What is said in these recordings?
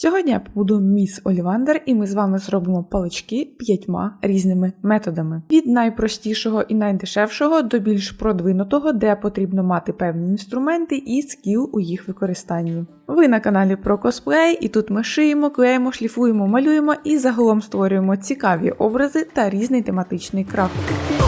Сьогодні я буду міс Олівандер, і ми з вами зробимо палички п'ятьма різними методами: від найпростішого і найдешевшого до більш продвинутого, де потрібно мати певні інструменти і скіл у їх використанні. Ви на каналі про косплей, і тут ми шиємо, клеїмо, шліфуємо, малюємо і загалом створюємо цікаві образи та різний тематичний крафт.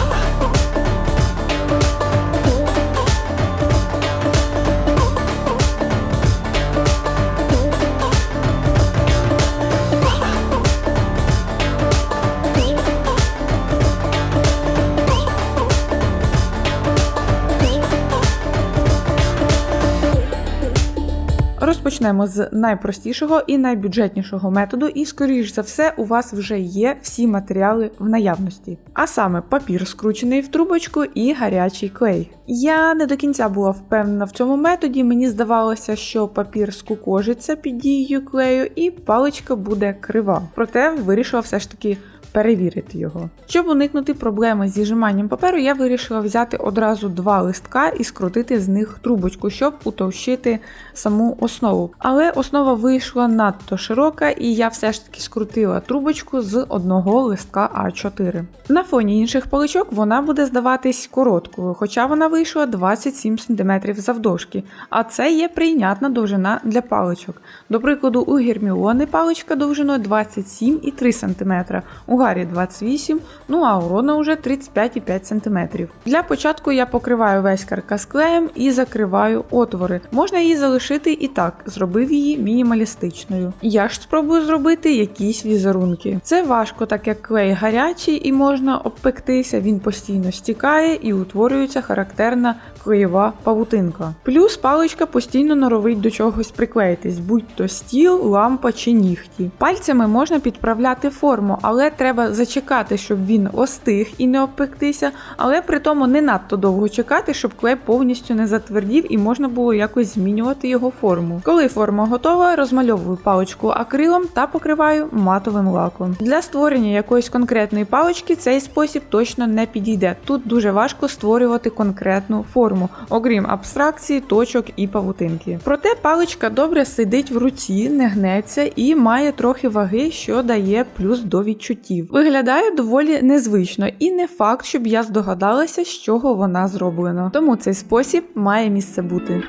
Розпочнемо з найпростішого і найбюджетнішого методу, і, скоріш за все, у вас вже є всі матеріали в наявності, а саме папір, скручений в трубочку, і гарячий клей. Я не до кінця була впевнена в цьому методі. Мені здавалося, що папір скукожиться під дією клею, і паличка буде крива. Проте вирішила все ж таки перевірити його. Щоб уникнути проблеми з зіжиманням паперу, я вирішила взяти одразу два листка і скрутити з них трубочку, щоб утовщити саму основу. Але основа вийшла надто широка, і я все ж таки скрутила трубочку з одного листка А4. На фоні інших паличок вона буде здаватись короткою, хоча вона вийшла 27 см завдовжки, а це є прийнятна довжина для паличок. До прикладу, у Герміони паличка довжиною 27,3 см, у Гаррі 28 ну а у Рона вже 35,5 см. Для початку я покриваю весь каркас клеєм і закриваю отвори. Можна її залишити і так, зробив її мінімалістичною. Я ж спробую зробити якісь візерунки. Це важко, так як клей гарячий і можна обпектися, він постійно стікає і утворюється характерна клеєва павутинка. Плюс паличка постійно норовить до чогось приклеїтись, будь то стіл, лампа чи нігті. Пальцями можна підправляти форму, але треба зачекати, щоб він остиг і не обпектися, але при тому не надто довго чекати, щоб клей повністю не затвердів і можна було якось змінювати його форму. Коли форма готова, розмальовую паличку акрилом та покриваю матовим лаком. Для створення якоїсь конкретної палички цей спосіб точно не підійде. Тут дуже важко створювати конкретну форму, окрім абстракції, точок і павутинки. Проте паличка добре сидить в руці, не гнеться і має трохи ваги, що дає плюс до відчуттів. Виглядає доволі незвично, і не факт, щоб я здогадалася, з чого вона зроблена. Тому цей спосіб має місце бути.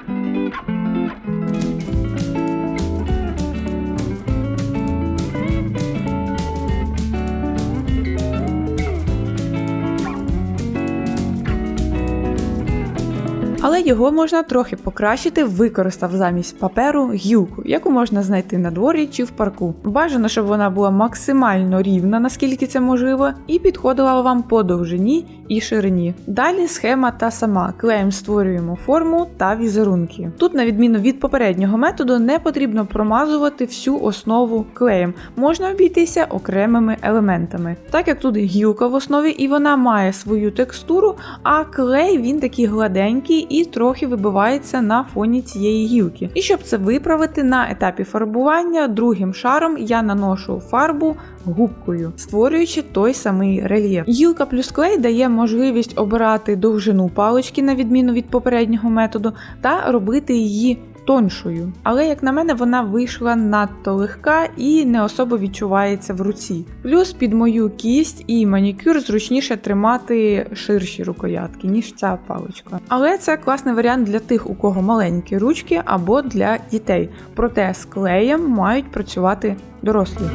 Його можна трохи покращити, використав замість паперу гілку, яку можна знайти на дворі чи в парку. Бажано, щоб вона була максимально рівна, наскільки це можливо, і підходила вам по довжині і ширині. Далі схема та сама. Клеєм створюємо форму та візерунки. Тут, на відміну від попереднього методу, не потрібно промазувати всю основу клеєм, можна обійтися окремими елементами. Так як тут гілка в основі і вона має свою текстуру, а клей він такий гладенький і трохи вибивається на фоні цієї гілки. І щоб це виправити на етапі фарбування, другим шаром я наношу фарбу губкою, створюючи той самий рельєф. Гілка плюс клей дає можливість обирати довжину палички, на відміну від попереднього методу, та робити її. Тоншою, але як на мене, вона вийшла надто легка і не особо відчувається в руці. Плюс під мою кість і манікюр зручніше тримати ширші рукоятки, ніж ця паличка. Але це класний варіант для тих, у кого маленькі ручки або для дітей. Проте з клеєм мають працювати дорослі.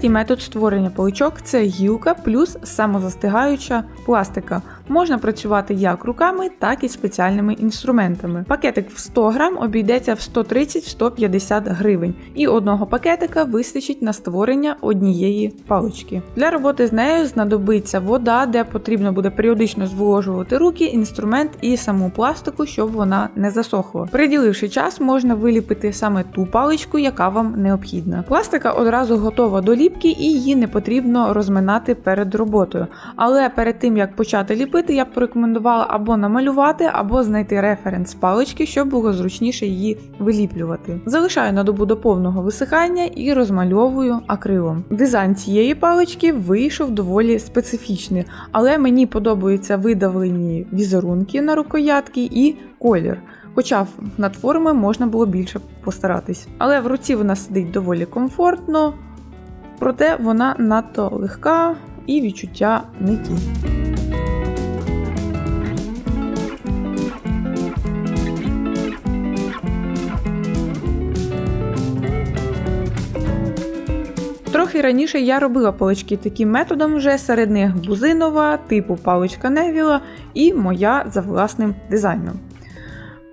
Третій метод створення паличок це гілка плюс самозастигаюча пластика. Можна працювати як руками, так і спеціальними інструментами. Пакетик в 100 грам обійдеться в 130-150 гривень, і одного пакетика вистачить на створення однієї палички. Для роботи з нею знадобиться вода, де потрібно буде періодично зволожувати руки, інструмент і саму пластику, щоб вона не засохла. Приділивши час, можна виліпити саме ту паличку, яка вам необхідна. Пластика одразу готова до ліпки і її не потрібно розминати перед роботою. Але перед тим як почати ліпити, зробити, я б порекомендувала або намалювати, або знайти референс палички, щоб було зручніше її виліплювати. Залишаю на добу до повного висихання і розмальовую акрилом. Дизайн цієї палички вийшов доволі специфічний, але мені подобаються видавлені візерунки на рукоятки і колір. Хоча над формою можна було більше постаратись. Але в руці вона сидить доволі комфортно, проте вона надто легка і відчуття не ті. Трохи раніше я робила палички таким методом вже серед них бузинова, типу паличка Невіла і моя за власним дизайном.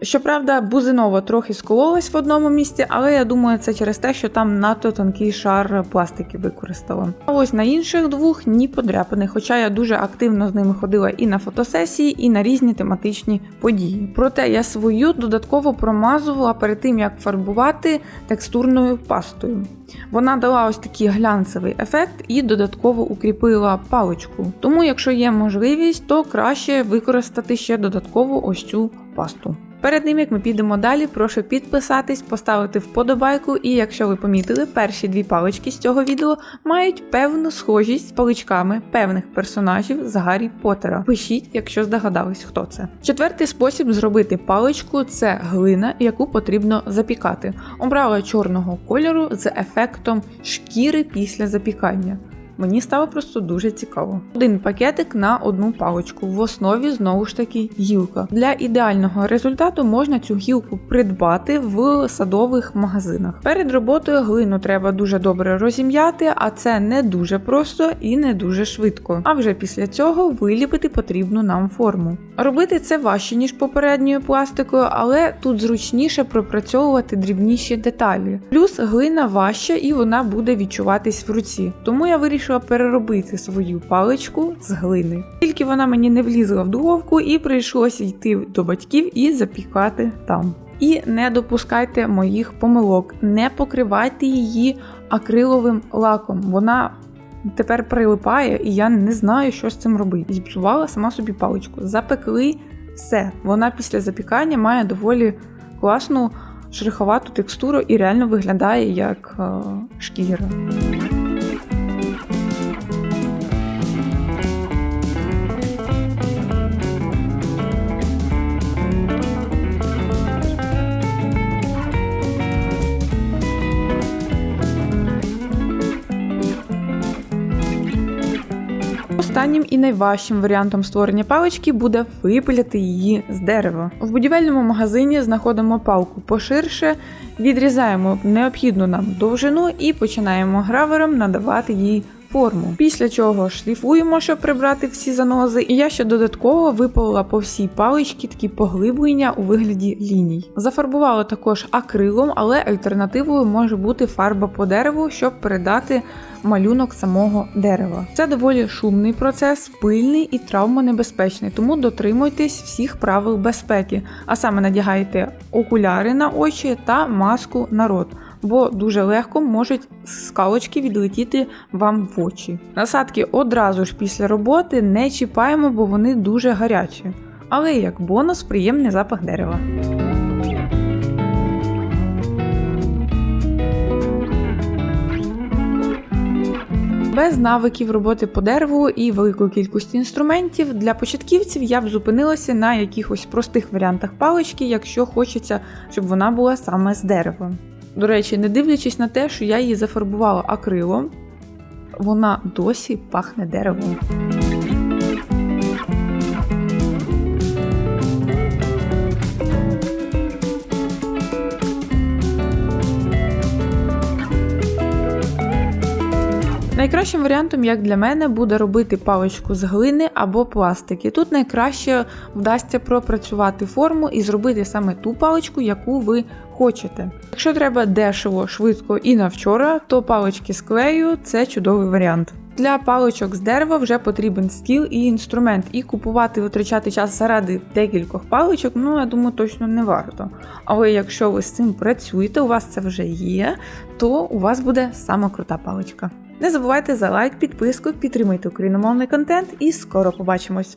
Щоправда, бузинова трохи скололась в одному місці, але я думаю, це через те, що там надто тонкий шар пластики використала. А ось на інших двох ні подряпини, хоча я дуже активно з ними ходила і на фотосесії, і на різні тематичні події. Проте я свою додатково промазувала перед тим, як фарбувати текстурною пастою. Вона дала ось такий глянцевий ефект і додатково укріпила паличку. Тому, якщо є можливість, то краще використати ще додатково ось цю пасту. Перед тим як ми підемо далі, прошу підписатись, поставити вподобайку, і якщо ви помітили, перші дві палички з цього відео мають певну схожість з паличками певних персонажів з Гаррі Поттера. Пишіть, якщо здогадались, хто це. Четвертий спосіб зробити паличку це глина, яку потрібно запікати. Обрала чорного кольору з ефектом шкіри після запікання. Мені стало просто дуже цікаво. Один пакетик на одну паличку. В основі знову ж таки гілка. Для ідеального результату можна цю гілку придбати в садових магазинах. Перед роботою глину треба дуже добре розім'яти, а це не дуже просто і не дуже швидко. А вже після цього виліпити потрібну нам форму. Робити це важче ніж попередньою пластикою, але тут зручніше пропрацьовувати дрібніші деталі. Плюс глина важча і вона буде відчуватись в руці. Тому я вирішила вирішила переробити свою паличку з глини. Тільки вона мені не влізла в духовку і прийшлося йти до батьків і запікати там. І не допускайте моїх помилок, не покривайте її акриловим лаком. Вона тепер прилипає, і я не знаю, що з цим робити. Зіпсувала сама собі паличку. Запекли все. Вона після запікання має доволі класну шероховату текстуру і реально виглядає як е, шкіра. Останнім і найважчим варіантом створення палички буде випиляти її з дерева. В будівельному магазині знаходимо палку поширше, відрізаємо необхідну нам довжину і починаємо гравером надавати їй форму. Після чого шліфуємо, щоб прибрати всі занози, і я ще додатково випалила по всій паличці такі поглиблення у вигляді ліній. Зафарбувала також акрилом, але альтернативою може бути фарба по дереву, щоб передати малюнок самого дерева. Це доволі шумний процес, пильний і травмонебезпечний, тому дотримуйтесь всіх правил безпеки, а саме надягайте окуляри на очі та маску на рот бо дуже легко можуть скалочки відлетіти вам в очі. Насадки одразу ж після роботи не чіпаємо, бо вони дуже гарячі. Але як бонус приємний запах дерева. Без навиків роботи по дереву і великої кількості інструментів для початківців я б зупинилася на якихось простих варіантах палички, якщо хочеться, щоб вона була саме з дерева. До речі, не дивлячись на те, що я її зафарбувала акрилом, вона досі пахне деревом. Найкращим варіантом, як для мене, буде робити паличку з глини або пластики. Тут найкраще вдасться пропрацювати форму і зробити саме ту паличку, яку ви хочете. Якщо треба дешево, швидко і на вчора, то палички з клею це чудовий варіант. Для паличок з дерева вже потрібен стіл і інструмент, і купувати витрачати час заради декількох паличок, ну я думаю, точно не варто. Але якщо ви з цим працюєте, у вас це вже є, то у вас буде сама крута паличка. Не забувайте за лайк, підписку, підтримуйте україномовний контент і скоро побачимось!